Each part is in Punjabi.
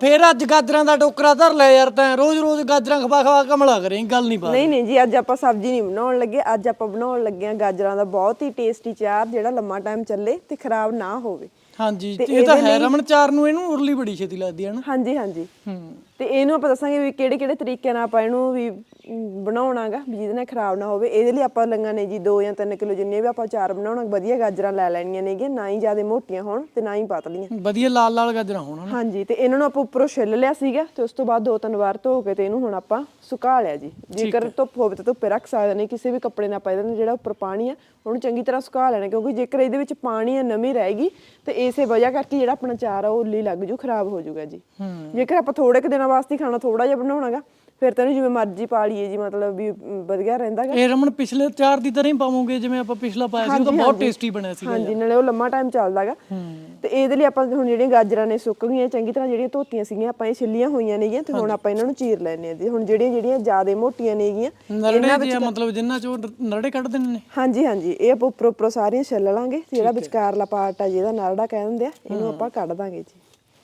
ਫੇਰ ਅੱਜ ਗਾਜਰਾਂ ਦਾ ਟੋਕਰਾ ਧਰ ਲਿਆ ਯਾਰ ਤੈਂ ਰੋਜ਼ ਰੋਜ਼ ਗਾਜਰਾਂ ਖਵਾ ਖਵਾ ਕਮਲਾ ਕਰੇ ਗੱਲ ਨਹੀਂ ਪਾ ਨਹੀਂ ਨਹੀਂ ਜੀ ਅੱਜ ਆਪਾਂ ਸਬਜ਼ੀ ਨਹੀਂ ਬਣਾਉਣ ਲੱਗੇ ਅੱਜ ਆਪਾਂ ਬਣਾਉਣ ਲੱਗੇ ਆ ਗਾਜਰਾਂ ਦਾ ਬਹੁਤ ਹੀ ਟੇਸਟੀ ਚਾਰ ਜਿਹੜਾ ਲੰਮਾ ਟਾਈਮ ਚੱਲੇ ਤੇ ਖਰਾਬ ਨਾ ਹੋਵੇ। ਹਾਂਜੀ ਇਹ ਤਾਂ ਹੈ ਰਮਨ ਚਾਰ ਨੂੰ ਇਹਨੂੰ ਉਰਲੀ ਬੜੀ ਛੇਤੀ ਲੱਗਦੀ ਹੈ ਨਾ। ਹਾਂਜੀ ਹਾਂਜੀ। ਹੂੰ। ਤੇ ਇਹਨੂੰ ਆਪਾਂ ਦੱਸਾਂਗੇ ਵੀ ਕਿਹੜੇ ਕਿਹੜੇ ਤਰੀਕੇ ਨਾਲ ਆਪਾਂ ਇਹਨੂੰ ਵੀ ਬਣਾਉਣਾਗਾ ਵੀ ਜਿਹਦੇ ਨਾਲ ਖਰਾਬ ਨਾ ਹੋਵੇ। ਇਹਦੇ ਲਈ ਆਪਾਂ ਲੰਗਾ ਨੇ ਜੀ 2 ਜਾਂ 3 ਕਿਲੋ ਜਿੰਨੇ ਵੀ ਆਪਾਂ ਚਾਰ ਬਣਾਉਣਾ ਵਧੀਆ ਗਾਜਰਾਂ ਲੈ ਲੈਣੀਆਂ ਨੇਗੀਆਂ ਨਾ ਹੀ ਜ਼ਿਆਦਾ ਮੋਟੀਆਂ ਹੋਣ ਤੇ ਨਾ ਹੀ ਪਤਲੀਆਂ। ਵਧੀਆ ਲਾਲ ਲਾਲ ਗਾਜਰਾਂ ਹੋਣ ਹਨਾ। ਹਾਂਜੀ ਤੇ ਇਹਨਾਂ ਨੂੰ ਆਪਾਂ ਉੱਪਰੋਂ ਛਿੱਲ ਲਿਆ ਸੀਗਾ ਤੇ ਉਸ ਤੋਂ ਬਾਅਦ ਦੋ ਤਿੰਨ ਵਾਰ ਧੋ ਕੇ ਤੇ ਇਹਨੂੰ ਹੁਣ ਆਪਾਂ ਸੁਕਾ ਲਿਆ ਜੀ। ਜੇਕਰ ਧੁੱਪ ਹੋਵੇ ਤਾਂ ਧੁੱਪੇ ਰੱਖ ਸਕਦੇ ਨੇ ਕਿਸੇ ਵੀ ਕੱਪੜੇ ਨਾਲ ਇਹਦੇ ਨਾਲ ਜਿਹੜਾ ਉੱਪਰ ਪਾਣੀ ਆ ਉਹਨੂੰ ਚੰਗੀ ਤਰ੍ਹਾਂ ਸੁਕਾ ਲੈਣਾ ਕਿਉਂਕਿ ਜੇਕਰ ਇਹਦੇ ਵਿੱਚ ਪਾਣੀ ਆ ਨਮੀ ਰਹੇਗੀ ਤੇ ਇਸੇ ਵਜ੍ਹਾ ਕਰਕੇ ਜਿਹੜਾ ਆਪਣਾ ਚਾਰ ਆ ਉਹ ਉੱਲੀ ਲੱਗ ਜੂ ਖਰਾਬ ਹੋ ਜਾਊਗਾ ਜੀ। ਜੇਕਰ ਆਪਾਂ ਥੋੜੇ ਕੁ ਦਿਨਾਂ ਵਾਸਤੇ ਖਾਣਾ ਥੋੜਾ ਜਿਹਾ ਬਣਾਉਣਾਗਾ। ਫਿਰ ਤਾਂ ਇਹਨੂੰ ਜਿਵੇਂ ਮਰਜ਼ੀ ਪਾ ਲਈਏ ਜੀ ਮਤਲਬ ਵੀ ਵਧੀਆ ਰਹਿੰਦਾਗਾ। ਇਹ ਰਮਨ ਪਿਛਲੇ ਚਾਰ ਦੀ ਤਰ੍ਹਾਂ ਹੀ ਪਾਵੋਗੇ ਜਿਵੇਂ ਆਪਾਂ ਪਿਛਲਾ ਪਾਇਆ ਸੀ ਉਹ ਤਾਂ ਬਹੁਤ ਟੇਸਟੀ ਬਣਿਆ ਸੀ ਹਾਂਜੀ ਨਾਲੇ ਉਹ ਲੰਮਾ ਟਾਈਮ ਚੱਲਦਾਗਾ। ਤੇ ਇਹਦੇ ਲਈ ਆਪਾਂ ਹੁਣ ਜਿਹੜੀਆਂ ਗਾਜਰਾਂ ਨੇ ਸੁੱਕ ਗਈਆਂ ਚੰਗੀ ਤਰ੍ਹਾਂ ਜਿਹੜੀਆਂ ਧੋਤੀਆਂ ਸੀਗੀਆਂ ਆਪਾਂ ਇਹ ਛਿੱਲੀਆਂ ਹੋਈਆਂ ਨੇਗੀਆਂ ਤੇ ਹੁਣ ਆਪਾਂ ਇਹਨਾਂ ਨੂੰ ਚੀਰ ਲੈਣੇ ਆ ਜੀ। ਹੁਣ ਜਿਹੜੀਆਂ ਜਿਹੜੀਆਂ ਜ਼ਿਆਦਾ ਮੋਟੀਆਂ ਨੇਗੀਆਂ ਨਰੜੇ ਜੀ ਮਤਲਬ ਜਿੰਨਾ ਚੋਂ ਨਰੜੇ ਕੱਢ ਦਿੰਦੇ ਨੇ। ਹਾਂਜੀ ਹਾਂਜੀ। ਇਹ ਆਪਾਂ ਉੱਪਰੋਂ ਉੱਪਰੋਂ ਸਾਰੀਆਂ ਛਿੱਲ ਲਾਂਗੇ ਜਿਹੜਾ ਵਿਚਕਾਰਲਾ ਪਾਰਟ ਆ ਜਿਹਦਾ ਨਰੜਾ ਕਹਿ ਦਿੰਦੇ ਆ ਇਹਨੂੰ ਆਪਾਂ ਕੱਢ ਦਾਂਗੇ ਜੀ।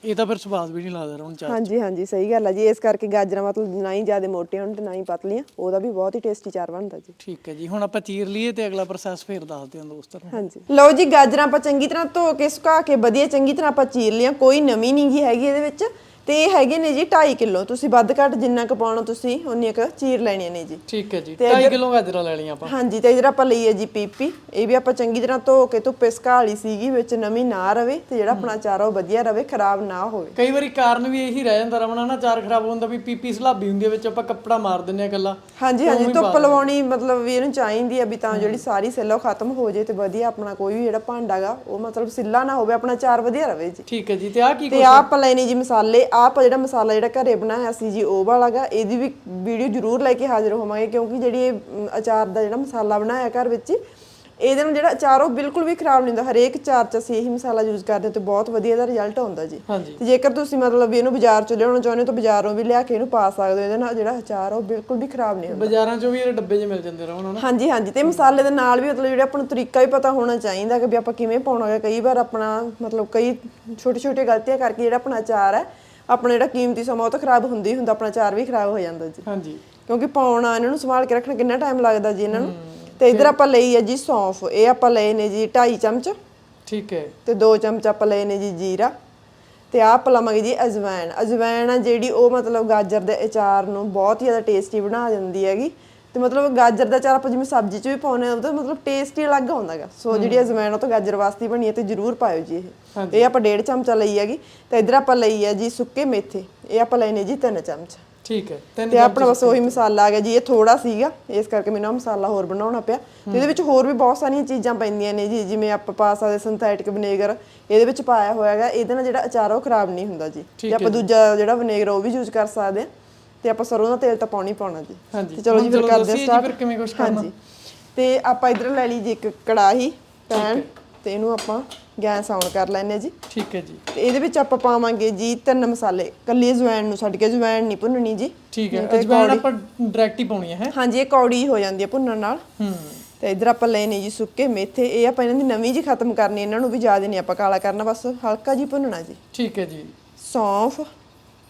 ਇਹ ਤਾਂ ਫਿਰ ਸਵਾਦ ਵੀ ਨਹੀਂ ਲੱਗਦਾ ਰਮਨ ਚਾਰ ਹਾਂਜੀ ਹਾਂਜੀ ਸਹੀ ਗੱਲ ਆ ਜੀ। ਇਸ ਕਰਕੇ ਗਾਜਰਾਂ ਮਤਲਬ ਨਾ ਹੀ ਜ਼ਿਆਦਾ ਮੋਟੀਆਂ ਹੋਣ ਤੇ ਨਾ ਹੀ ਪਤਲੀਆਂ। ਉਹਦਾ ਵੀ ਬਹੁਤ ਹੀ ਟੇਸਟੀ ਚਾਰ ਬਣਦਾ ਜੀ। ਠੀਕ ਹੈ ਜੀ। ਹੁਣ ਆਪਾਂ ਚੀਰ ਲਈਏ ਤੇ ਅਗਲਾ ਪ੍ਰੋਸੈਸ ਫੇਰ ਦੱਸਦੇ ਹਾਂ ਦੋਸਤਾਂ ਨੂੰ। ਹਾਂਜੀ। ਲਓ ਜੀ ਗਾਜਰਾਂ ਆਪਾਂ ਚੰਗੀ ਤਰ੍ਹਾਂ ਧੋ ਕੇ ਸੁਕਾ ਕੇ ਵਧੀਆ ਚੰਗੀ ਤਰ੍ਹਾਂ ਆਪਾਂ ਚੀਰ ਲਿਆ ਕੋਈ ਨਮੀ ਨਹੀਂ ਗੀ ਹੈਗੀ ਇਹਦੇ ਵਿੱਚ। ਤੇ ਇਹ ਹੈਗੇ ਨੇ ਜੀ 2.5 ਕਿਲੋ। ਤੁਸੀਂ ਵੱਧ ਘੱਟ ਜਿੰਨਾ ਕੁ ਪਾਉਣਾ ਤੁਸੀਂ ਉਨੀ ਕੁ ਚੀਰ ਲੈਣੀਆਂ ਨੇ ਜੀ। ਠੀਕ ਹੈ ਜੀ। 2.5 ਕਿਲੋ ਗਾਜਰਾਂ ਲੈ ਲਈਆਂ ਆਪਾਂ। ਹਾਂਜੀ ਤੇ ਇਧਰ ਆਪਾਂ ਲਈਏ ਜੀ ਪੀਪੀ ਇਹ ਵੀ ਆਪਾਂ ਚੰਗੀ ਤਰ੍ਹਾਂ ਧੋ ਕੇ ਧੁੱਪੇ ਸੁਕਾ ਲਈ ਸੀਗੀ ਵਿੱਚ ਨਮੀ ਨਾ ਰਵੇ ਤੇ ਜਿਹੜਾ ਆਪਣਾ ਚਾਰ ਆ ਉਹ ਵਧੀਆ ਰਵੇ ਖਰਾਬ ਨਾ ਹੋਵੇ। ਕਈ ਵਾਰੀ ਕਾਰਨ ਵੀ ਇਹੀ ਰਹਿ ਜਾਂਦਾ ਰਮਨ ਨਾ ਚਾਰ ਖਰਾਬ ਹੋਣ ਦਾ ਵੀ ਪੀਪੀ ਸਲਾਬੀ ਹੁੰਦੀ ਹੈ ਵਿੱਚ ਆਪਾਂ ਕੱਪੜਾ ਮਾਰ ਦਿੰਨੇ ਆ ਇਕੱਲਾ। ਹਾਂਜੀ ਹਾਂਜੀ ਧੁੱਪ ਲਵਾਉਣੀ ਮਤਲਬ ਵੀ ਇਹਨੂੰ ਚਾਹੀਦੀ ਆ ਵੀ ਤਾਂ ਜਿਹੜੀ ਸਾਰੀ ਸਿੱਲਾ ਖਤਮ ਹੋ ਜੇ ਤੇ ਵਧੀਆ ਆਪਣਾ ਕੋਈ ਵੀ ਜਿਹੜਾ ਭਾਂਡਾਗਾ ਉਹ ਮਤਲਬ ਸਿੱਲਾ ਨਾ ਹੋਵੇ ਆਪਣਾ ਚਾਰ ਵਧੀਆ ਰਵੇ ਜੀ। ਠੀਕ ਹੈ ਜੀ ਤੇ ਆਹ ਕੀ ਤੇ ਆਹ ਆਪਾਂ ਲੈਣੀ ਜੀ ਮਸਾਲੇ ਆਪਾਂ ਜਿਹੜਾ ਮਸਾਲਾ ਜਿਹੜਾ ਘਰੇ ਬਣਾਇਆ ਸੀ ਜੀ ਉਹ ਵਾਲਾਗਾ ਇਹਦੀ ਵੀ ਵੀਡੀਓ ਜ਼ਰੂਰ ਲੈ ਕੇ ਹਾਜ਼ਰ ਹੋਵਾਂਗੇ ਕਿਉਂਕਿ ਜਿਹੜੀ ਇਹ ਅਚਾਰ ਦਾ ਜਿਹੜਾ ਮਸਾਲਾ ਬਣਾਇਆ ਘਰ ਵਿੱਚ ਇਹਦੇ ਨਾਲ ਜਿਹੜਾ ਅਚਾਰ ਉਹ ਬਿਲਕੁਲ ਵੀ ਖਰਾਬ ਨਹੀਂ ਹੁੰਦਾ ਹਰੇਕ ਅਚਾਰ 'ਚ ਅਸੀਂ ਇਹੀ ਮਸਾਲਾ ਯੂਜ਼ ਕਰਦੇ ਤੇ ਬਹੁਤ ਵਧੀਆ ਇਹਦਾ ਰਿਜ਼ਲਟ ਆਉਂਦਾ ਜੀ। ਤੇ ਜੇਕਰ ਤੁਸੀਂ ਮਤਲਬ ਇਹਨੂੰ ਬਾਜ਼ਾਰ 'ਚ ਲਿਆਉਣਾ ਚਾਹੁੰਦੇ ਹੋ ਤਾਂ ਬਾਜ਼ਾਰੋਂ ਵੀ ਲਿਆ ਕੇ ਇਹਨੂੰ ਪਾ ਸਕਦੇ ਹੋ ਇਹਦੇ ਨਾਲ ਜਿਹੜਾ ਅਚਾਰ ਉਹ ਬਿਲਕੁਲ ਵੀ ਖਰਾਬ ਨਹੀਂ ਹੁੰਦਾ। ਬਾਜ਼ਾਰਾਂ 'ਚੋਂ ਵੀ ਇਹ ਡੱਬੇ 'ਚ ਮਿਲ ਜਾਂਦੇ ਰਮਨ ਹਨਾ? ਹਾਂਜੀ ਹਾਂਜੀ ਤੇ ਮਸਾਲੇ ਦੇ ਨਾਲ ਵੀ ਮਤਲਬ ਜਿਹੜਾ ਆਪਾਂ ਨੂੰ ਤਰੀਕਾ ਵੀ ਪਤਾ ਹੋਣਾ ਚਾਹੀਦਾ ਕਿ ਵੀ ਆਪਾਂ ਕਿਵੇਂ ਪਾਉਣਾ ਹੈ ਕਈ ਵਾਰ ਆਪਣਾ ਮਤਲਬ ਕਈ ਛੋਟੇ ਛੋਟੇ ਗਲਤੀਆਂ ਕਰਕੇ ਜਿਹੜਾ ਆਪਣਾ ਅਚਾਰ ਹੈ ਆਪਣਾ ਜਿਹੜਾ ਕੀਮਤੀ ਸਮਾਂ ਉਹ ਤਾਂ ਖਰਾਬ ਹੁੰਦਾ ਹੀ ਹੁੰਦਾ ਆਪਣਾ ਅਚਾਰ ਵੀ ਖਰਾਬ ਹੋ ਜਾਂਦਾ ਜੀ। ਹਾਂਜੀ। ਕਿਉਂਕਿ ਪਾਉਣਾ ਇਹਨਾਂ ਨੂੰ ਸੰਭਾਲ ਕੇ ਰੱਖਣਾ ਕਿੰਨਾ ਟਾਈਮ ਲੱਗਦਾ ਜੀ ਇਹਨਾਂ ਨੂੰ? ਤੇ ਇਧਰ ਆਪਾਂ ਲਈ ਹੈ ਜੀ ਸੌਂਫ ਇਹ ਆਪਾਂ ਲਏ ਨੇ ਜੀ 2.5 ਚਮਚ। ਠੀਕ ਹੈ। ਤੇ 2 ਚਮਚ ਆਪਾਂ ਲਏ ਨੇ ਜੀ ਜੀਰਾ। ਤੇ ਆਹ ਆਪਾਂ ਲਵਾਂਗੇ ਜੀ ਅਜਵਾਇਣ ਅਜਵਾਇਣ ਆ ਜਿਹੜੀ ਉਹ ਮਤਲਬ ਗਾਜਰ ਦੇ ਅਚਾਰ ਨੂੰ ਬਹੁਤ ਹੀ ਜ਼ਿਆਦਾ ਟੇਸਟੀ ਬਣਾ ਦਿੰਦੀ ਹੈਗੀ। ਤੇ ਮਤਲਬ ਗਾਜਰ ਦਾ ਅਚਾਰ ਆਪਾਂ ਜਿਵੇਂ ਸਬਜ਼ੀ 'ਚ ਵੀ ਪਾਉਂਦੇ ਆ ਉਹਦਾ ਮਤਲਬ ਟੇਸਟ ਹੀ ਅਲੱਗ ਹੁੰਦਾਗਾ ਸੋ ਜਿਹੜੀ ਅਜਵਾਇਣ ਉਹ ਤਾਂ ਗਾਜਰ ਵਾਸਤੇ ਬਣੀ ਹੈ ਤੇ ਜਰੂਰ ਪਾਇਓ ਜੀ ਇਹ। ਇਹ ਆਪਾਂ 1.5 ਚਮਚਾ ਲਈ ਹੈਗੀ ਤੇ ਇਧਰ ਆਪਾਂ ਲਈ ਹੈ ਜੀ ਸੁੱਕੇ ਮੇਥੇ। ਇਹ ਆਪਾਂ ਲੈਨੇ ਜੀ 3 ਚਮਚ। ਠੀਕ ਹੈ ਤਿੰਨ ਤੇ ਆਪਣਾ ਬਸ ਉਹੀ ਮਸਾਲਾ ਆ ਗਿਆ ਜੀ ਇਹ ਥੋੜਾ ਸੀਗਾ ਇਸ ਕਰਕੇ ਮੈਨੂੰ ਮਸਾਲਾ ਹੋਰ ਬਣਾਉਣਾ ਪਿਆ। ਤੇ ਇਹਦੇ ਵਿੱਚ ਹੋਰ ਵੀ ਬਹੁਤ ਸਾਰੀਆਂ ਚੀਜ਼ਾਂ ਪੈਂਦੀਆਂ ਨੇ ਜੀ ਜਿਵੇਂ ਆਪਾਂ ਪਾ ਸਕਦੇ ਸਿੰਥੈਟਿਕ ਵਿਨੇਗਰ ਇਹਦੇ ਵਿੱਚ ਪਾਇਆ ਹੋਇਆ ਹੈਗਾ ਇਹਦੇ ਨਾਲ ਜਿਹੜਾ ਅਚਾਰ ਉਹ ਖਰਾਬ ਨਹੀਂ ਹੁੰਦਾ ਜੀ। ਤੇ ਆਪਾਂ ਦੂਜਾ ਜਿਹੜਾ ਵਿਨੇਗਰ ਉਹ ਵੀ ਯੂਜ਼ ਕਰ ਸਕਦੇ ਆ ਤੇ ਆਪਾਂ ਸਰੋਂ ਦਾ ਤੇਲ ਤਾਂ ਪਾਉਣੀ ਪਾਉਣਾ ਜੀ। ਹਾਂਜੀ। ਤੇ ਚਲੋ ਜੀ ਫਿਰ ਕਰਦੇ ਜੀ ਸਟਾਰਟ ਫਿਰ ਕਿਵੇਂ ਕੁਛ ਕਰਨਾ? ਹਾਂਜੀ। ਤੇ ਆਪਾਂ ਇਧਰ ਲੈ ਲਈ ਜੀ ਇੱਕ ਕੜਾਹੀ ਪੈਨ ਤੇ ਇਹਨੂੰ ਆਪਾਂ ਗੈਸ ਆਨ ਕਰ ਲੈਣੇ ਜੀ। ਠੀਕ ਹੈ ਜੀ। ਤੇ ਇਹਦੇ ਵਿੱਚ ਆਪਾਂ ਪਾਵਾਂਗੇ ਜੀ ਤਿੰਨ ਮਸਾਲੇ ਕੱਲੀ ਅਜਵਾਇਣ ਨੂੰ ਛੱਡ ਕੇ ਅਜਵਾਇਣ ਨਹੀਂ ਭੁੰਨਣੀ ਜੀ। ਠੀਕ ਹੈ। ਅਜਵਾਇਣ ਆਪਾਂ ਡਾਇਰੈਕਟ ਹੀ ਪਾਉਣੀ ਹੈ? ਹਾਂਜੀ ਇਹ ਕੌੜੀ ਹੋ ਜਾਂਦੀ ਹੈ ਭੁੰਨਣ ਨਾਲ। ਹੂੰ। ਤੇ ਇਧਰ ਆਪਾਂ ਲੈਣੇ ਜੀ ਸੁੱਕੇ ਮੇਥੇ। ਇਹ ਆਪਾਂ ਇਹਨਾਂ ਦੀ ਨਵੀਂ ਜੀ ਖਤਮ ਕਰਨੀ ਇਹਨਾਂ ਨੂੰ ਵੀ ਜ਼ਿਆਦਾ ਨਹੀਂ ਆਪਾਂ ਕਾਲਾ ਕਰਨਾ ਬਸ ਹਲਕਾ ਜੀ ਭੁੰਨਣਾ ਜੀ। ਠੀਕ ਹੈ ਜੀ। ਸੌਂਫ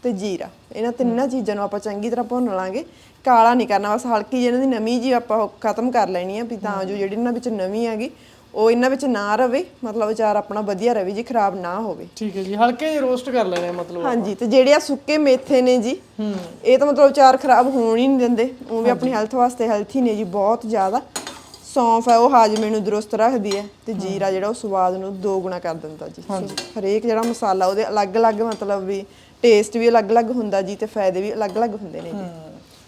ਤੇ ਜੀਰਾ ਇਹਨਾਂ ਤਿੰਨਾਂ ਚੀਜ਼ਾਂ ਨੂੰ ਆਪਾਂ ਚੰਗੀ ਤਰ੍ਹਾਂ ਭੁੰਨ ਲਾਂਗੇ। ਕਾਲਾ ਨਹੀਂ ਕਰਨਾ ਬਸ ਹਲਕੀ ਜਿਹੀ ਇਹਨਾਂ ਦੀ ਨਵੀਂ ਜੀ ਆਪਾਂ ਉਹ ਖਤਮ ਕਰ ਲੈਣੀ ਆ ਵੀ ਤਾਂ ਜੋ ਜਿਹੜੀ ਇਹਨਾਂ ਵਿੱਚ ਨਵੀਂ ਹੈਗੀ ਉਹ ਇਹਨਾਂ ਵਿੱਚ ਨਾ ਰਵੇ। ਮਤਲਬ ਅਚਾਰ ਆਪਣਾ ਵਧੀਆ ਰਵੇ ਜੀ ਖਰਾਬ ਨਾ ਹੋਵੇ। ਠੀਕ ਹੈ ਜੀ ਹਲਕੇ ਜਿਹੇ ਰੋਸਟ ਕਰ ਲੈਣੇ ਆ ਮਤਲਬ ਹਾਂਜੀ ਤੇ ਜਿਹੜੇ ਆ ਸੁੱਕੇ ਮੇਥੇ ਨੇ ਜੀ ਇਹ ਤਾਂ ਮਤਲਬ ਅਚਾਰ ਖਰਾਬ ਹੋਣ ਹੀ ਨਹੀਂ ਦਿੰਦੇ। ਉਹ ਵੀ ਆਪਣੀ ਹੈਲਥ ਵਾਸਤੇ ਹੈਲਥੀ ਨੇ ਜੀ ਬਹੁਤ ਜ਼ਿਆਦਾ। ਸੌਂਫ ਹੈ ਉਹ ਹਾਜ਼ਮੇ ਨੂੰ ਦਰੁਸਤ ਰੱਖਦੀ ਹੈ ਤੇ ਜੀਰਾ ਜਿਹੜਾ ਉਹ ਸਵਾਦ ਨੂੰ ਦੋਗੁਣਾ ਕਰ ਦਿੰਦਾ ਜੀ। ਹਰੇਕ ਜਿਹੜਾ ਮਸਾਲਾ ਉਹਦੇ ਅਲੱਗ-ਅਲੱਗ ਮਤਲਬ ਵੀ ਟੇਸਟ ਵੀ ਅਲੱਗ-ਅਲੱਗ ਹੁੰਦਾ ਜੀ ਤੇ ਫਾਇਦੇ ਵੀ ਅਲੱਗ-ਅਲੱਗ ਹੁੰਦੇ ਨੇ ਜੀ।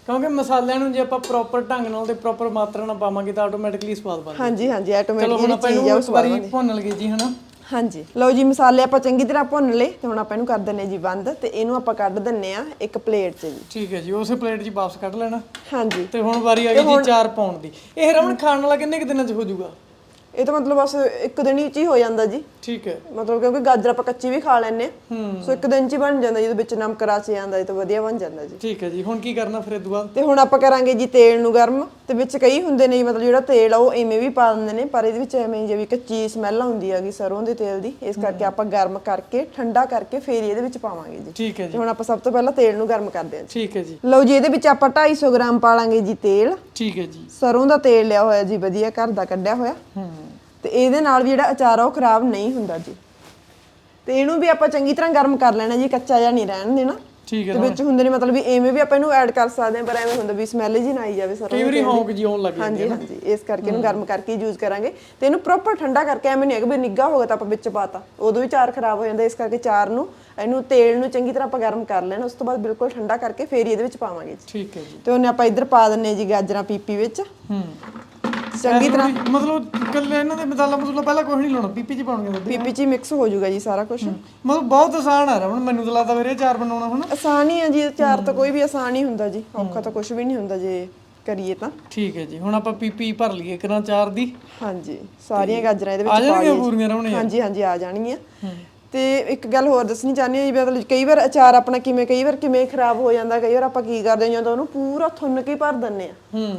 ਕਿਉਂਕਿ ਮਸਾਲਿਆਂ ਨੂੰ ਜੇ ਆਪਾਂ ਪ੍ਰੋਪਰ ਢੰਗ ਨਾਲ ਤੇ ਪ੍ਰੋਪਰ ਮਾਤਰਾ ਨਾਲ ਪਾਵਾਂਗੇ ਤਾਂ ਆਟੋਮੈਟਿਕਲੀ ਸਵਾਦ ਬਣਦਾ। ਹਾਂਜੀ ਹਾਂਜੀ ਚਲੋ ਆਟੋਮੈਟਿਕ ਹੁਣ ਆਪਾਂ ਚੀਜ਼ ਆ ਇਹਨੂੰ ਸਵਾਦ ਵਾਰੀ ਭੁੰਨ ਲਈਏ ਜੀ ਹਨਾ? ਹਾਂਜੀ। ਲਓ ਜੀ ਮਸਾਲੇ ਆਪਾਂ ਚੰਗੀ ਤਰ੍ਹਾਂ ਭੁੰਨ ਲਏ ਤੇ ਹੁਣ ਆਪਾਂ ਇਹਨੂੰ ਕਰ ਦਿੰਨੇ ਜੀ ਬੰਦ ਤੇ ਇਹਨੂੰ ਆਪਾਂ ਕੱਢ ਦਿੰਨੇ ਆ ਇੱਕ ਪਲੇਟ 'ਚ ਜੀ। ਠੀਕ ਹੈ ਜੀ ਉਸੇ ਪਲੇਟ 'ਚ ਵਾਪਸ ਕੱਢ ਲੈਣਾ। ਹਾਂਜੀ। ਤੇ ਹੁਣ ਵਾਰੀ ਆ ਗਈ ਜੀ ਚਾਰ ਪਾਉਣ ਦੀ। ਇਹ ਰਮਣ ਖਾਣ ਵਾਲਾ ਕਿੰਨੇ ਕੁ ਦਿਨਾਂ 'ਚ ਹੋ ਜਾਊਗਾ? ਇਹ ਤਾਂ ਮਤਲਬ ਬਸ ਇੱਕ ਦਿਨ ਹੀ ਚ ਹੀ ਹੋ ਜਾਂਦਾ ਜੀ। ਠੀਕ ਹੈ। ਮਤਲਬ ਕਿਉਂਕਿ ਗਾਜਰ ਆਪਾਂ ਕੱਚੀ ਵੀ ਖਾ ਹੂੰ। ਸੋ ਇੱਕ ਦਿਨ ਚ ਹੀ ਬਣ ਜਾਂਦਾ ਜਿਹਦੇ ਵਿੱਚ ਨਮਕ ਰਚ ਜਾਂਦਾ ਇਹ ਤਾਂ ਵਧੀਆ ਬਣ ਜਾਂਦਾ ਜੀ। ਠੀਕ ਹੈ ਜੀ। ਹੁਣ ਕੀ ਕਰਨਾ ਫਿਰ ਇਹ ਤੋਂ ਬਾਅਦ? ਤੇ ਹੁਣ ਆਪਾਂ ਕਰਾਂਗੇ ਜੀ ਤੇਲ ਨੂੰ ਗਰਮ। ਤੇ ਵਿੱਚ ਕਈ ਹੁੰਦੇ ਨੇ ਮਤਲਬ ਜਿਹੜਾ ਤੇਲ ਆ ਉਹ ਐਵੇਂ ਵੀ ਪਾ ਦਿੰਦੇ ਨੇ ਪਰ ਇਹਦੇ ਵਿੱਚ ਐਵੇਂ ਜਿਵੇਂ ਕੱਚੀ ਸਮੈਲ ਆਉਂਦੀ ਹੈਗੀ ਸਰੋਂ ਦੇ ਤੇਲ ਦੀ। ਇਸ ਕਰਕੇ ਆਪਾਂ ਗਰਮ ਕਰਕੇ ਠੰਡਾ ਕਰਕੇ ਫੇਰ ਇਹਦੇ ਵਿੱਚ ਪਾਵਾਂਗੇ ਜੀ। ਠੀਕ ਹੈ ਤੇ ਜੀ ਹੁਣ ਆਪਾਂ ਸਭ ਤੋਂ ਪਹਿਲਾਂ ਤੇਲ ਨੂੰ ਗਰਮ ਕਰਦੇ ਹਾਂ ਜੀ। ਠੀਕ ਹੈ ਜੀ। ਲਓ ਜੀ ਇਹਦੇ ਵਿੱਚ ਆਪਾਂ 250 ਗ੍ਰਾਮ ਪਾ ਲਾਂਗੇ ਜੀ ਤੇਲ। ਠੀਕ ਹੈ ਜੀ। ਸਰੋਂ ਦਾ ਤੇਲ ਲਿਆ ਹੋਇਆ ਜੀ ਵਧੀਆ ਘਰ ਦਾ ਕੱਢਿਆ ਹੋਇਆ। ਹੂੰ। ਤੇ ਇਹਦੇ ਨਾਲ ਵੀ ਜਿਹੜਾ ਅਚਾਰ ਆ ਉਹ ਖਰਾਬ ਨਹੀਂ ਹੁੰਦਾ ਜੀ। ਤੇ ਇਹਨੂੰ ਵੀ ਆਪਾਂ ਚੰਗੀ ਤਰ੍ਹਾਂ ਗਰਮ ਕਰ ਲੈਣਾ ਜੀ ਕੱਚਾ ਜਿਹਾ ਨਹੀਂ ਰਹਿਣ ਦੇਣਾ। ਠੀਕ ਹੈ ਤੇ ਵਿੱਚ ਹੁੰਦੇ ਨੇ ਮਤਲਬ ਵੀ ਐਵੇਂ ਵੀ ਆਪਾਂ ਇਹਨੂੰ ਐਡ ਕਰ ਸਕਦੇ ਹਾਂ ਪਰ ਐਵੇਂ ਹੁੰਦਾ ਵੀ ਸਮੈਲ ਜੀ ਨਾ ਆਈ ਜਾਵੇ ਸਰੋਂ ਕਈ ਵਾਰੀ ਹੌਂਕ ਜੀ ਆਉਣ ਲੱਗ ਜਾਂਦੀ ਹਾਂਜੀ ਹਾਂਜੀ ਇਸ ਕਰਕੇ ਇਹਨੂੰ ਗਰਮ ਕਰਕੇ ਯੂਜ਼ ਕਰਾਂਗੇ। ਤੇ ਇਹਨੂੰ ਪ੍ਰੋਪਰ ਠੰਡਾ ਕਰਕੇ ਐਵੇਂ ਨਹੀਂ ਹੈਗਾ ਵੀ ਨਿੱਘਾ ਹੋ ਗਿਆ ਤਾਂ ਆਪਾਂ ਵਿੱਚ ਪਾਤਾ ਉਦੋਂ ਵੀ ਚਾਰ ਖਰਾਬ ਹੋ ਜਾਂਦਾ ਇਸ ਕਰਕੇ ਚਾਰ ਨੂੰ ਇਹਨੂੰ ਤੇਲ ਨੂੰ ਚੰਗੀ ਤਰ੍ਹਾਂ ਆਪਾਂ ਗਰਮ ਕਰ ਲੈਣਾ ਉਸ ਤੋਂ ਬਾਅਦ ਬਿਲਕੁਲ ਠੰਡਾ ਕਰਕੇ ਫੇਰ ਹੀ ਇਹਦੇ ਵਿੱਚ ਪਾਵਾਂਗੇ ਜੀ। ਠੀਕ ਹੈ ਜੀ। ਤੇ ਉਹਨੇ ਆਪਾਂ ਇੱਧਰ ਪਾ ਦਿੰਨੇ ਜੀ ਗਾਜਰਾਂ ਪੀਪੀ ਵਿੱਚ। ਹੂੰ। ਚੰਗੀ ਤਰ੍ਹਾਂ ਮਤਲਬ ਕੱਲੇ ਇਹਨਾਂ ਦੇ ਮਸਾਲਾ ਮਸੂਲਾ ਪਹਿਲਾਂ ਕੁਝ ਨਹੀਂ ਲਾਉਣਾ ਪੀਪੀ ਚ ਪਾਉਣਗੇ ਦੁੱਧ। ਪੀਪੀ ਚ ਮਿਕਸ ਹੋ ਜਾਊਗਾ ਜੀ ਸਾਰਾ ਕੁਝ ਮਤਲਬ ਬਹੁਤ ਆਸਾਨ ਆ ਰਮਨ ਮੈਨੂੰ ਤਾਂ ਲੱਗਦਾ ਵੀਰੇ ਚਾਰ ਬਣਾਉਣਾ ਹੁਣ। ਆਸਾਨ ਹੀ ਆ ਜੀ ਚਾਰ ਤਾਂ ਕੋਈ ਵੀ ਆਸਾਨ ਹੀ ਹੁੰਦਾ ਜੀ ਔਖਾ ਤਾਂ ਕੁਝ ਵੀ ਨਹੀਂ ਹੁੰਦਾ ਜੇ ਕਰੀਏ ਤਾਂ। ਠੀਕ ਹੈ ਜੀ ਹੁਣ ਆਪਾਂ ਪੀਪੀ ਭਰ ਲਈਏ ਕਿਰਾਂ ਚਾਰ ਦੀ। ਹਾਂਜੀ ਸਾਰੀਆਂ ਗਾਜਰਾਂ ਇਹਦੇ ਵਿੱਚ ਆ ਪਾ ਜਾਣਗੀਆਂ ਲਈਏ ਪੂਰੀਆਂ ਰਮਣ ਹਾਂਜੀ ਹਾਂਜੀ ਆ ਜਾਣਗੀਆਂ। ਤੇ ਇੱਕ ਗੱਲ ਹੋਰ ਦੱਸਣੀ ਚਾਹੁੰਦੀ ਹਾਂ ਜੀ ਮਤਲਬ ਕਈ ਵਾਰ ਅਚਾਰ ਆਪਣਾ ਕਿਵੇਂ ਕਈ ਵਾਰ ਕਿਵੇਂ ਖਰਾਬ ਹੋ ਜਾਂਦਾ ਕਈ ਵਾਰ ਆਪਾਂ ਕੀ ਕਰਦੇ ਹਾਂ ਜਦੋਂ ਉਹਨੂੰ ਪੂਰਾ ਥੁੰਨ ਕੇ ਭਰ ਦਿੰਨੇ ਆ ਹੂੰ।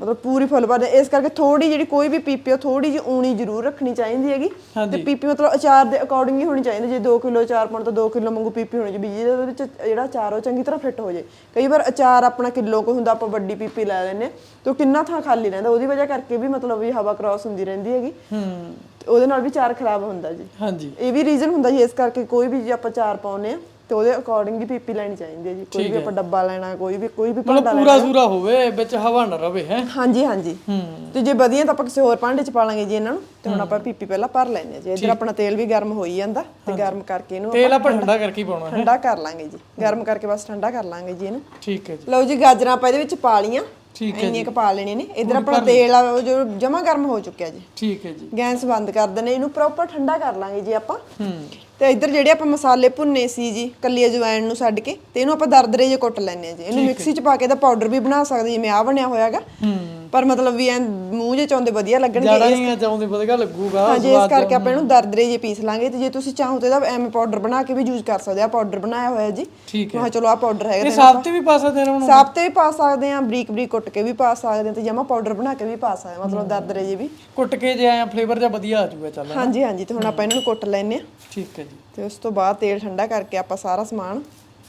ਮਤਲਬ ਪੂਰੀ ਫੁੱਲ ਭਰ ਦਿੰਦੇ ਹਾਂ। ਇਸ ਕਰਕੇ ਥੋੜੀ ਜਿਹੜੀ ਕੋਈ ਵੀ ਪੀਪੀ ਆ ਥੋੜੀ ਜਿਹੀ ਊਣੀ ਜ਼ਰੂਰ ਰੱਖਣੀ ਚਾਹੀਦੀ ਹੈਗੀ। ਤੇ ਪੀਪੀ ਮਤਲਬ ਅਚਾਰ ਦੇ ਅਕੋਰਡਿੰਗ ਹੀ ਹੋਣੀ ਚਾਹੀਦੀ। ਜੇ 2 ਕਿਲੋ ਅਚਾਰ ਪਾਉਣ ਤਾਂ 2 ਕਿਲੋ ਵਾਂਗੂ ਪੀਪੀ ਹੋਣੀ ਚਾਹੀਦੀ। ਜਿਹਦੇ ਵਿੱਚ ਜਿਹੜਾ ਅਚਾਰ ਉਹ ਚੰਗੀ ਤਰ੍ਹਾਂ ਫਿੱਟ ਹੋ ਜੇ ਕਈ ਵਾਰ ਅਚਾਰ ਆਪਣਾ ਕਿਲੋ ਕੋ ਹੁੰਦਾ ਆਪਾਂ ਵੱਡੀ ਪੀਪੀ ਲੈ ਲੈਨੇ ਤੇ ਉਹ ਕਿੰਨਾ ਥਾਂ ਖਾਲੀ ਰਹਿੰਦਾ। ਉਹਦੀ ਵਜ੍ਹਾ ਕਰਕੇ ਵੀ ਮਤਲਬ ਵੀ ਹਵਾ ਕ੍ਰਾਸ ਹੁੰਦੀ ਰਹਿੰਦੀ ਹੈਗੀ। ਹੂੰ। ਉਹਦੇ ਨਾਲ ਵੀ ਚਾਰ ਖਰਾਬ ਹੁੰਦਾ ਜੀ। ਹਾਂਜੀ। ਇਹ ਵੀ ਰੀਜ਼ਨ ਹੁੰਦਾ ਜੀ। ਇਸ ਕਰਕੇ ਕੋਈ ਵੀ ਜੇ ਆਪਾਂ ਚਾਰ ਪਾਉਨੇ ਆ ਤੇ ਉਹਦੇ ਅਕੋਰਡਿੰਗ ਹੀ ਪੀਪੀ ਲੈਣੀ ਚਾਹੀਦੀ ਹੈ ਜੀ। ਕੋਈ ਵੀ ਆਪਾਂ ਡੱਬਾ ਲੈਣਾ ਕੋਈ ਵੀ ਕੋਈ ਵੀ ਮਤਲਬ ਪੂਰਾ ਸੂਰਾ ਹੋਵੇ ਵਿੱਚ ਹਵਾ ਨਾ ਰਵੇ ਹੈ? ਹਾਂਜੀ ਹਾਂਜੀ। ਹੂੰ। ਤੇ ਜੇ ਵਧੀਆ ਤਾਂ ਆਪਾਂ ਕਿਸੇ ਹੋਰ ਭਾਂਡੇ 'ਚ ਪਾ ਲਾਂਗੇ ਜੀ ਇਹਨਾਂ ਨੂੰ ਤੇ ਹੁਣ ਆਪਾਂ ਪੀਪੀ ਪਹਿਲਾਂ ਭਰ ਲੈਣੇ ਜੀ। ਇੱਧਰ ਆਪਣਾ ਤੇਲ ਵੀ ਗਰਮ ਹੋਈ ਜਾਂਦਾ ਤੇ ਗਰਮ ਕਰਕੇ ਇਹਨੂੰ ਤੇਲ ਆਪਾਂ ਠੰਡਾ ਕਰਕੇ ਹੀ ਪਾਉਣਾ ਹੈ? ਠੰਡਾ ਕਰ ਲਾਂਗੇ ਜੀ। ਗਰਮ ਕਰਕੇ ਬਸ ਠੰਡਾ ਕਰ ਲਾਂਗੇ ਜੀ ਇਹਨੂੰ। ਠੀਕ ਹੈ ਜੀ। ਲਓ ਜੀ ਗਾਜਰਾਂ ਆਪਾਂ ਇਹਦੇ ਵਿੱਚ ਪਾ ਲੀਆਂ ਠੀਕ ਇੰਨੀਆਂ ਕੁ ਪਾ ਲੈਣੀਆਂ ਨੇ। ਇੱਧਰ ਆਪਣਾ ਤੇਲ ਆ ਉਹ ਜੋ ਜਮਾ ਗਰਮ ਹੋ ਚੁੱਕਿਆ ਜੀ। ਠੀਕ ਹੈ ਜੀ। ਗੈਸ ਬੰਦ ਕਰ ਦਨੇ ਇਹਨੂੰ ਪ੍ਰੋਪਰ ਠੰਡਾ ਕਰ ਲਾਂਗੇ ਜੀ ਆਪਾਂ। ਹੂੰ। ਤੇ ਇੱਧਰ ਜਿਹੜੇ ਆਪਾਂ ਮਸਾਲੇ ਭੁੰਨੇ ਸੀ ਜੀ ਕੱਲੀ ਅਜਵਾਇਣ ਨੂੰ ਛੱਡ ਕੇ ਤੇ ਇਹਨੂੰ ਆਪਾਂ ਦਰਦਰੇ ਜੇ ਕੁੱਟ ਲੈਣੇ ਆ ਜੀ। ਇਹਨੂੰ ਮਿਕਸੀ 'ਚ ਪਾ ਕੇ ਇਹਦਾ ਪਾਊਡਰ ਵੀ ਬਣਾ ਸਕਦੇ ਜਿਵੇਂ ਆ ਬਣਿਆ ਹੋਇਆਗਾ ਹੂੰ। ਪਰ ਮਤਲਬ ਵੀ ਐ ਮੂੰਹ ਜੇ ਚਾਉਂਦੇ ਵਧੀਆ ਲੱਗਣਗੇ ਜ਼ਿਆਦਾ ਨਹੀਂ ਚਾਹੁੰਦੇ ਵਧੀਆ ਲੱਗੂਗਾ ਹਾਂਜੀ ਇਸ ਕਰਕੇ ਆਪਾਂ ਇਹਨੂੰ ਦਰਦਰੇ ਜੇ ਪੀਸ ਲਾਂਗੇ ਤੇ ਜੇ ਤੁਸੀਂ ਚਾਹੋ ਤੇ ਇਹਦਾ ਐਵੇਂ ਪਾਊਡਰ ਬਣਾ ਕੇ ਵੀ ਯੂਜ਼ ਕਰ ਸਕਦੇ ਆ ਪਾਊਡਰ ਬਣਾਇਆ ਹੋਇਆ ਜੀ। ਠੀਕ ਮੈਂ ਕਿਹਾ ਚਲੋ ਆ ਪਾਊਡਰ ਹੈਗਾ ਇਹ ਸਾਫ਼ ਤੇ ਵੀ ਪਾ ਸਕਦੇ ਰਮਨ ਸਾਫ਼ ਤੇ ਵੀ ਪਾ ਸਕਦੇ ਆ ਬਰੀਕ ਬਰੀਕ ਕੁੱਟ ਕੇ ਵੀ ਪਾ ਸਕਦੇ ਆ ਤੇ ਜਮਾ ਪਾਊਡਰ ਬਣਾ ਕੇ ਵੀ ਪਾ ਸਕਦੇ ਆ ਮਤਲਬ ਦਰਦਰੇ ਜੇ ਵੀ। ਕੁੱਟ ਕੇ ਜੇ ਆਇਆ ਫਲੇਵਰ ਜਿਹਾ ਵਧੀਆ ਆ ਜਾਊਗਾ ਚੱਲ ਹਾਂਜੀ ਹਾਂਜੀ ਤੇ ਹੁਣ ਆਪਾਂ ਇਹਨਾਂ ਨੂੰ ਕੁੱਟ ਲੈਨੇ ਆ। ਠੀਕ ਹੈ ਜੀ। ਤੇ ਉਸ ਤੋਂ ਬਾਅਦ ਤੇਲ ਠੰਡਾ ਕਰਕੇ ਆਪਾਂ ਸਾਰਾ ਸਮਾਨ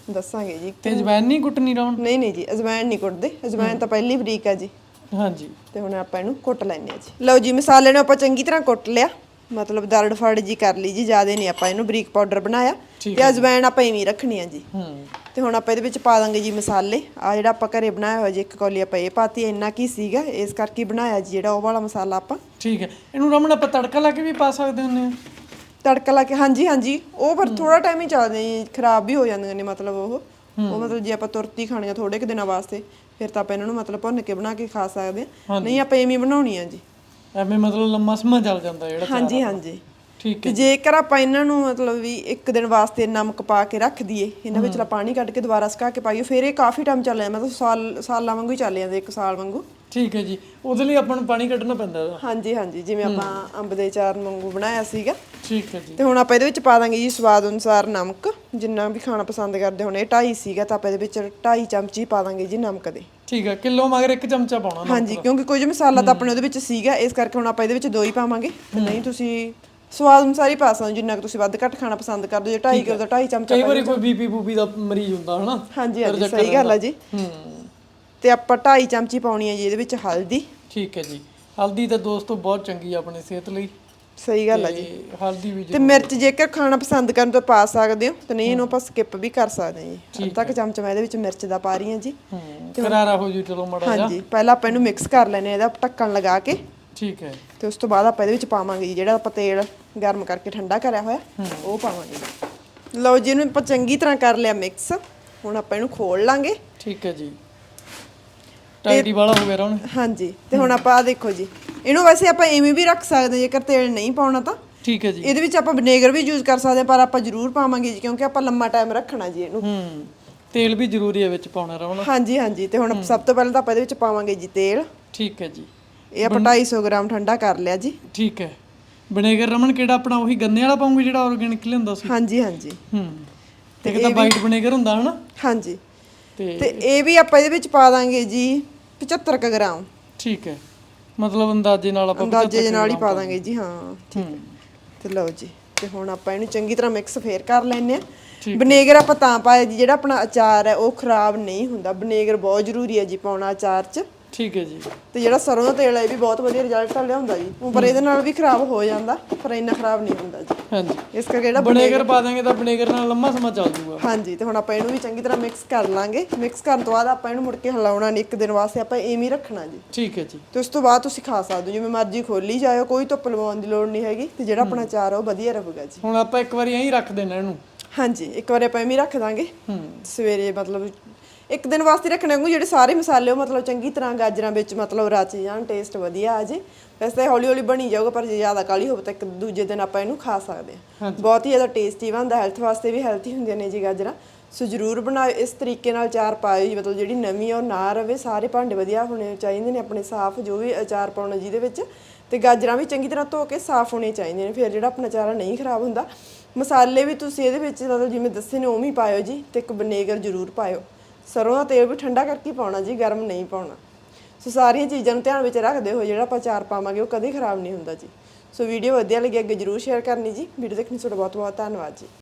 ਦੱਸਾਂਗੇ ਜੀ। ਤੇ ਜਵੈਨ ਨਹੀਂ ਕੁੱਟਣੀ ਰਮਨ ਨਹੀਂ ਨਹੀਂ ਜੀ ਅਜਵਾਇਣ ਨਹੀਂ ਕੁੱਟਦੇ। ਅਜਵਾਇਣ ਤਾਂ ਪਹਿਲੀ ਬਰੀਕ ਆ ਜੀ। ਹਾਂਜੀ। ਤੇ ਹੁਣ ਆਪਾਂ ਇਹਨੂੰ ਕੁੱਟ ਲੈਣੇ ਆ ਜੀ। ਲਓ ਜੀ ਮਸਾਲੇ ਨੂੰ ਆਪਾਂ ਚੰਗੀ ਤਰ੍ਹਾਂ ਕੁੱਟ ਲਿਆ। ਮਤਲਬ ਦਰੜ ਫੜ ਜੀ ਕਰ ਲਈ ਜੀ ਜਿਆਦੇ ਨਹੀਂ ਆਪਾਂ ਇਹਨੂੰ ਬਰੀਕ ਪਾਊਡਰ ਬਣਾਇਆ। ਤੇ ਅਜਵਾਇਣ ਆਪਾਂ ਇਵੇਂ ਰੱਖਣੀ ਆ ਜੀ। ਹੂੰ। ਤੇ ਹੁਣ ਆਪਾਂ ਇਹਦੇ ਵਿੱਚ ਪਾ ਦਾਂਗੇ ਜੀ ਮਸਾਲੇ। ਆ ਜਿਹੜਾ ਆਪਾਂ ਘਰੇ ਬਣਾਇਆ ਹੋਇਆ ਜੀ ਇੱਕ ਕੌਲੀ ਆਪਾਂ ਇਹ ਪਾਤੀ ਇੰਨਾ ਕੀ ਸੀਗਾ ਇਸ ਕਰਕੇ ਬਣਾਇਆ ਜੀ ਜਿਹੜਾ ਉਹ ਵਾਲਾ ਮਸਾਲਾ ਆਪਾਂ। ਠੀਕ ਹੈ। ਇਹਨੂੰ ਰਮਨ ਆਪਾਂ ਤੜਕਾ ਲਾ ਕੇ ਵੀ ਪਾ ਸਕਦੇ ਹੁੰਦੇ ਆ ਤੜਕਾ ਲਾ ਕੇ ਹਾਂਜੀ ਹਾਂਜੀ। ਉਹ ਪਰ ਥੋੜਾ ਟਾਈਮ ਹੀ ਚੱਲਦੇ ਜੀ ਖਰਾਬ ਵੀ ਹੋ ਜਾਂਦੇ ਨੇ ਮਤਲਬ ਉਹ। ਉਹ ਮਤਲਬ ਜੇ ਆਪਾਂ ਤੁਰਤੀ ਖਾਣੀਆਂ ਥੋੜੇ ਕੁ ਦਿਨਾਂ ਵਾਸਤੇ ਫਿਰ ਤਾਂ ਆਪਾਂ ਇਹਨਾਂ ਨੂੰ ਮਤਲਬ ਭੁੰਨ ਕੇ ਬਣਾ ਕੇ ਖਾ ਸਕਦੇ ਆ ਨਹੀਂ ਆਪਾਂ ਐਵੇਂ ਹੀ ਬਣਾਉਣੀ ਆ ਜੀ। ਐਵੇਂ ਮਤਲਬ ਲੰਮਾ ਸਮਾਂ ਚੱਲ ਜਾਂਦਾ ਜਿਹੜਾ ਹਾਂਜੀ ਹਾਂਜੀ। ਠੀਕ ਤੇ ਜੇਕਰ ਆਪਾਂ ਇਹਨਾਂ ਨੂੰ ਮਤਲਬ ਵੀ ਇੱਕ ਦਿਨ ਵਾਸਤੇ ਨਮਕ ਪਾ ਕੇ ਰੱਖ ਦਈਏ ਇਹਨਾਂ ਵਿੱਚਲਾ ਪਾਣੀ ਕੱਢ ਕੇ ਦੁਬਾਰਾ ਸੁਕਾ ਕੇ ਪਾਈਏ ਫਿਰ ਇਹ ਕਾਫੀ ਟਾਈਮ ਚੱਲ ਜਾਂਦਾ। ਮਤਲਬ ਸਾਲ ਸਾਲਾਂ ਵਾਂਗੂ ਹੀ ਚੱਲ ਜਾਂਦੇ ਇੱਕ ਸਾਲ ਵਾਂਗੂ। ਠੀਕ ਹੈ ਜੀ। ਉਹਦੇ ਲਈ ਆਪਾਂ ਨੂੰ ਪਾਣੀ ਕੱਢਣਾ ਪੈਂਦਾ ਇਹਦਾ। ਹਾਂਜੀ ਹਾਂਜੀ। ਜਿਵੇਂ ਆਪਾਂ ਅੰਬ ਦੇ ਚਾਰ ਵਾਂਗੂ ਬਣਾਇਆ ਸੀਗਾ। ਠੀਕ ਹੈ ਜੀ। ਤੇ ਹੁਣ ਆਪਾਂ ਇਹਦੇ ਵਿੱਚ ਪਾ ਦਾਂਗੇ ਜੀ ਸਵਾਦ ਅਨੁਸਾਰ ਨਮਕ। ਜਿੰਨਾ ਵੀ ਖਾਣਾ ਪਸੰਦ ਕਰਦੇ ਹੁਣ ਇਹ 2.5 ਸੀਗਾ ਤਾਂ ਆਪਾਂ ਇਹਦੇ ਵਿੱਚ 2.5 ਚਮਚੀ ਪਾ ਦਾਂਗੇ ਜੀ ਨਮਕ ਦੇ। ਠੀਕ ਹੈ ਕਿਲੋ ਮਗਰ ਇੱਕ ਚਮਚਾ ਪਾਉਣਾ ਨਾ ਹਾਂਜੀ ਕਿਉਂਕਿ ਕੁਝ ਮਸਾਲਾ ਤਾਂ ਆਪਣੇ ਉਹਦੇ ਵਿੱਚ ਸੀਗਾ ਇਸ ਕਰਕੇ ਹੁਣ ਆਪਾਂ ਇਹਦੇ ਵਿੱਚ ਦੋ ਹੀ ਪਾਵਾਂਗੇ। ਨਹੀਂ ਤੁਸੀਂ ਸਵਾਦ ਅਨੁਸਾਰ ਹੀ ਪਾ ਸਕਦੇ ਜਿੰਨਾ ਕਿ ਤੁਸੀਂ ਵੱਧ ਘੱਟ ਖਾਣਾ ਪਸੰਦ ਕਰਦੇ ਹੋ 2.5 ਕਿਲੋ ਦਾ 2.5 ਚਮਚਾ ਕਈ ਵਾਰੀ ਕੋਈ ਬੀਪੀ ਬੂਪੀ ਦਾ ਮਰੀਜ਼ ਹੁੰਦਾ ਹਨਾ? ਹਾਂਜੀ ਹਾਂਜੀ ਸਹੀ ਗੱਲ ਹੈ ਜੀ। ਹੂੰ। ਤੇ ਆਪਾਂ 2.5 ਚਮਚੀ ਪਾਉਣੀ ਹੈ ਜੀ ਇਹਦੇ ਵਿੱਚ ਹਲਦੀ। ਠੀਕ ਹੈ ਜੀ। ਹਲਦੀ ਤਾਂ ਦੋਸਤੋ ਬਹੁਤ ਚੰਗੀ ਆ ਆਪਣੀ ਸਿਹਤ ਲਈ। ਸਹੀ ਗੱਲ ਹੈ ਜੀ। ਤੇ ਹਲਦੀ ਵੀ ਤੇ ਮਿਰਚ ਜੇਕਰ ਖਾਣਾ ਪਸੰਦ ਕਰਨ ਤਾਂ ਪਾ ਸਕਦੇ ਹੋ ਤੇ ਨਹੀਂ ਇਹਨੂੰ ਆਪਾਂ ਸਕਿਪ ਵੀ ਕਰ ਸਕਦੇ ਹਾਂ ਜੀ। ਅੱਧਾ ਕੁ ਚਮਚ ਮੈਂ ਇਹਦੇ ਵਿੱਚ ਮਿਰਚ ਦਾ ਪਾ ਰਹੀ ਹਾਂ ਜੀ। ਹੂੰ ਕਰਾਰਾ ਹੋ ਜੂ ਚਲੋ ਮੜਾ ਜਾ ਹਾਂਜੀ ਪਹਿਲਾਂ ਆਪਾਂ ਇਹਨੂੰ ਮਿਕਸ ਕਰ ਲੈਨੇ ਆ ਇਹਦਾ ਢੱਕਣ ਲਗਾ ਕੇ। ਠੀਕ ਹੈ। ਤੇ ਉਸ ਤੋਂ ਬਾਅਦ ਆਪਾਂ ਇਹਦੇ ਵਿੱਚ ਪਾਵਾਂਗੇ ਜੀ ਜਿਹੜਾ ਆਪਾਂ ਤੇਲ ਗਰਮ ਕਰਕੇ ਠੰਡਾ ਕਰਿਆ ਹੋਇਆ ਉਹ ਪਾਵਾਂਗੇ ਜੀ। ਲਓ ਜੀ ਇਹਨੂੰ ਆਪਾਂ ਚੰਗੀ ਤਰ੍ਹਾਂ ਕਰ ਲਿਆ ਮਿਕਸ ਹੁਣ ਆਪਾਂ ਇਹਨੂੰ ਖੋਲ ਲਾਂਗੇ। ਠੀਕ ਹੈ ਜੀ। ਟਾਈਟੀ ਵਾਲਾ ਹੋ ਗਿਆ ਰਣ ਹਾਂਜੀ ਤੇ ਹੁਣ ਆਪਾਂ ਆ ਦੇਖੋ ਜੀ। ਇਹਨੂੰ ਵੈਸੇ ਆਪਾਂ ਐਵੇਂ ਵੀ ਰੱਖ ਸਕਦੇ ਜੇਕਰ ਤੇਲ ਨਹੀਂ ਪਾਉਣਾ ਤਾਂ। ਠੀਕ ਹੈ ਜੀ। ਇਹਦੇ ਵਿੱਚ ਆਪਾਂ ਵਿਨੇਗਰ ਵੀ ਯੂਜ਼ ਕਰ ਸਕਦੇ ਹਾਂ ਪਰ ਆਪਾਂ ਜ਼ਰੂਰ ਪਾਵਾਂਗੇ ਜੀ ਕਿਉਂਕਿ ਆਪਾਂ ਲੰਮਾ ਟਾਈਮ ਰੱਖਣਾ ਜੀ ਇਹਨੂੰ। ਹੂੰ ਤੇਲ ਵੀ ਜ਼ਰੂਰੀ ਹੈ ਵਿੱਚ ਪਾਉਣਾ ਰਣ ਹਾਂਜੀ ਹਾਂਜੀ ਤੇ ਹੁਣ ਸਭ ਤੋਂ ਪਹਿਲਾਂ ਤਾਂ ਆਪਾਂ ਇਹਦੇ ਵਿੱਚ ਪਾਵਾਂਗੇ ਜੀ ਤੇਲ। ਠੀਕ ਹੈ ਜੀ। ਇਹ ਆਪਾਂ 250 ਗ੍ਰਾਮ ਠੰਡਾ ਕਰ ਲਿਆ ਜੀ। ਠੀਕ ਹੈ। ਵਿਨੇਗਰ ਰਮਨ ਕਿਹੜਾ ਆਪਣਾ ਉਹੀ ਗੰਨੇ ਵਾਲਾ ਪਾਉਂਗੇ ਜਿਹੜਾ ਆਰਗੈਨਿਕ ਲਿਆਂਦਾ ਸੀ? ਹਾਂਜੀ ਹਾਂਜੀ। ਹੂੰ। ਤੇ ਕਿਤਾ ਵਾਈਟ ਵਿਨੇਗਰ ਹੁੰਦਾ ਹਨਾ? ਹਾਂਜੀ। ਤੇ ਤੇ ਇਹ ਵੀ ਆਪਾਂ ਇਹਦੇ ਵਿੱਚ ਪਾ ਦਾਂਗੇ ਜੀ। 75 ਕੁ ਗ੍ਰਾਮ। ਠੀਕ ਹੈ। ਮਤਲਬ ਅੰਦਾਜ਼ੇ ਨਾਲ ਆਪਾਂ ਅੰਦਾਜ਼ੇ ਦੇ ਨਾਲ ਹੀ ਪਾ ਦਾਂਗੇ ਜੀ ਹਾਂ ਹੂੰ। ਤੇ ਲਓ ਜੀ ਤੇ ਹੁਣ ਆਪਾਂ ਇਹਨੂੰ ਚੰਗੀ ਤਰ੍ਹਾਂ ਮਿਕਸ ਫੇਰ ਕਰ ਲੈਨੇ ਆ ਵਿਨੇਗਰ ਆਪਾਂ ਤਾਂ ਪਾਇਆ ਜੀ ਜਿਹੜਾ ਆਪਣਾ ਅਚਾਰ ਹੈ ਉਹ ਖਰਾਬ ਨਹੀਂ ਹੁੰਦਾ। ਵਿਨੇਗਰ ਬਹੁਤ ਜ਼ਰੂਰੀ ਹੈ ਜੀ ਪਾਉਣਾ ਅਚਾਰ 'ਚ। ਠੀਕ ਹੈ ਜੀ। ਤੇ ਜਿਹੜਾ ਸਰੋਂ ਦਾ ਤੇਲ ਹੈ ਇਹ ਵੀ ਬਹੁਤ ਵਧੀਆ ਰਿਜ਼ਲਟ ਲਿਆਉਂਦਾ ਜੀ। ਪਰ ਇਹਦੇ ਨਾਲ ਵੀ ਖਰਾਬ ਹੋ ਜਾਂਦਾ ਪਰ ਇੰਨਾ ਖਰਾਬ ਨਹੀਂ ਹੁੰਦਾ ਜੀ। ਹਾਂਜੀ। ਇਸ ਕਰਕੇ ਜਿਹੜਾ ਵਿਨੇਗਰ ਪਾ ਦਾਂਗੇ ਤਾਂ ਵਿਨੇਗਰ ਨਾਲ ਲੰਮਾ ਸਮਾਂ ਚੱਲ ਜੂਗਾ। ਹਾਂਜੀ ਤੇ ਹੁਣ ਆਪਾਂ ਇਹਨੂੰ ਵੀ ਚੰਗੀ ਤਰ੍ਹਾਂ ਮਿਕਸ ਕਰ ਲਾਂਗੇ। ਮਿਕਸ ਕਰਨ ਤੋਂ ਬਾਅਦ ਆਪਾਂ ਇਹਨੂੰ ਮੁੜ ਕੇ ਹਿਲਾਉਣਾ ਨਹੀਂ ਇੱਕ ਦਿਨ ਵਾਸਤੇ ਆਪਾਂ ਐਵੇਂ ਹੀ ਰੱਖਣਾ ਜੀ। ਠੀਕ ਹੈ ਜੀ। ਤੇ ਉਸ ਤੋਂ ਬਾਅਦ ਤੁਸੀਂ ਖਾ ਸਕਦੇ ਹੋ ਜਿਵੇਂ ਮਰਜ਼ੀ ਖੋਲੀ ਜਾਇਓ ਕੋਈ ਧੁੱਪ ਲਵਾਉਣ ਦੀ ਲੋੜ ਨਹੀਂ ਹੈਗੀ ਤੇ ਜਿਹੜਾ ਆਪਣਾ ਚਾਰ ਆ ਉਹ ਵਧੀਆ ਰਹੂਗਾ ਜੀ। ਹੁਣ ਆਪਾਂ ਇੱਕ ਵਾਰੀ ਐਂ ਰੱਖ ਦੇਣਾ ਇਹਨੂੰ। ਹਾਂਜੀ ਇੱਕ ਵਾਰੀ ਆਪਾਂ ਐਵੇਂ ਰੱਖ ਦਾਂਗੇ। ਸਵੇਰੇ ਮਤਲਬ ਇੱਕ ਦਿਨ ਵਾਸਤੇ ਰੱਖਣੇ ਨੂੰ ਜਿਹੜੇ ਸਾਰੇ ਮਸਾਲੇ ਉਹ ਮਤਲਬ ਚੰਗੀ ਤਰ੍ਹਾਂ ਗਾਜਰਾਂ ਵਿੱਚ ਮਤਲਬ ਰਚ ਜਾਣ ਟੇਸਟ ਵਧੀਆ ਆ ਜੇ। ਵੈਸੇ ਹੌਲੀ ਹੌਲੀ ਬਣੀ ਜਾਊਗਾ ਪਰ ਜੇ ਜ਼ਿਆਦਾ ਕਾਲੀ ਹੋਵੇ ਤਾਂ ਇੱਕ ਦੂਜੇ ਦਿਨ ਆਪਾਂ ਇਹਨੂੰ ਖਾ ਸਕਦੇ ਹਾਂ। ਬਹੁਤ ਹੀ ਜ਼ਿਆਦਾ ਟੇਸਟੀ ਬਣਦਾ ਹੈਲਥ ਵਾਸਤੇ ਵੀ ਹੈਲਥੀ ਹੁੰਦੀਆਂ ਨੇ ਜੀ ਗਾਜਰਾਂ। ਸੋ ਜਰੂਰ ਬਣਾਓ ਇਸ ਤਰੀਕੇ ਨਾਲ ਅਚਾਰ ਪਾਇਓ ਜੀ ਮਤਲਬ ਜਿਹੜੀ ਨਵੀਂ ਉਹ ਨਾ ਰਵੇ। ਸਾਰੇ ਭਾਂਡੇ ਵਧੀਆ ਹੋਣੇ ਚਾਹੀਦੇ ਨੇ ਆਪਣੇ ਸਾਫ਼ ਜੋ ਵੀ ਅਚਾਰ ਪਾਉਣਾ ਜਿਹਦੇ ਵਿੱਚ। ਤੇ ਗਾਜਰਾਂ ਵੀ ਚੰਗੀ ਤਰ੍ਹਾਂ ਧੋ ਕੇ ਸਾਫ਼ ਹੋਣੇ ਚਾਹੀਦੇ ਨੇ ਫਿਰ ਜਿਹੜਾ ਆਪਣਾ ਅਚਾਰ ਨਹੀਂ ਖਰਾਬ ਹੁੰਦਾ। ਮਸਾਲੇ ਵੀ ਤੁਸੀਂ ਇਹਦੇ ਵਿੱਚ ਮਤਲਬ ਜਿਵੇਂ ਦੱਸੇ ਨੇ ਉਵੇਂ ਹੀ ਪਾਇਓ ਜੀ ਤੇ ਇੱਕ ਵਿਨੇਗਰ ਜ਼ਰੂਰ ਪਾਇਓ। ਸਰੋਂ ਦਾ ਤੇਲ ਵੀ ਠੰਡਾ ਕਰਕੇ ਪਾਉਣਾ ਜੀ, ਗਰਮ ਨਹੀਂ ਪਾਉਣਾ। ਸੋ ਸਾਰੀਆਂ ਚੀਜ਼ਾਂ ਨੂੰ ਧਿਆਨ ਵਿੱਚ ਰੱਖਦੇ ਹੋਏ ਜਿਹੜਾ ਆਪਾਂ ਚਾਰ ਪਾਵਾਂਗੇ ਉਹ ਕਦੇ ਖਰਾਬ ਨਹੀਂ ਹੁੰਦਾ ਜੀ। ਸੋ ਵੀਡੀਓ ਵਧੀਆ ਲੱਗੀ ਅੱਗੇ ਜ਼ਰੂਰ ਸ਼ੇਅਰ ਕਰਨੀ ਜੀ। ਵੀਡੀਓ ਦੇਖਣ ਲਈ ਤੁਹਾਡਾ ਬਹੁਤ ਬਹੁਤ ਧੰਨਵਾਦ ਜੀ।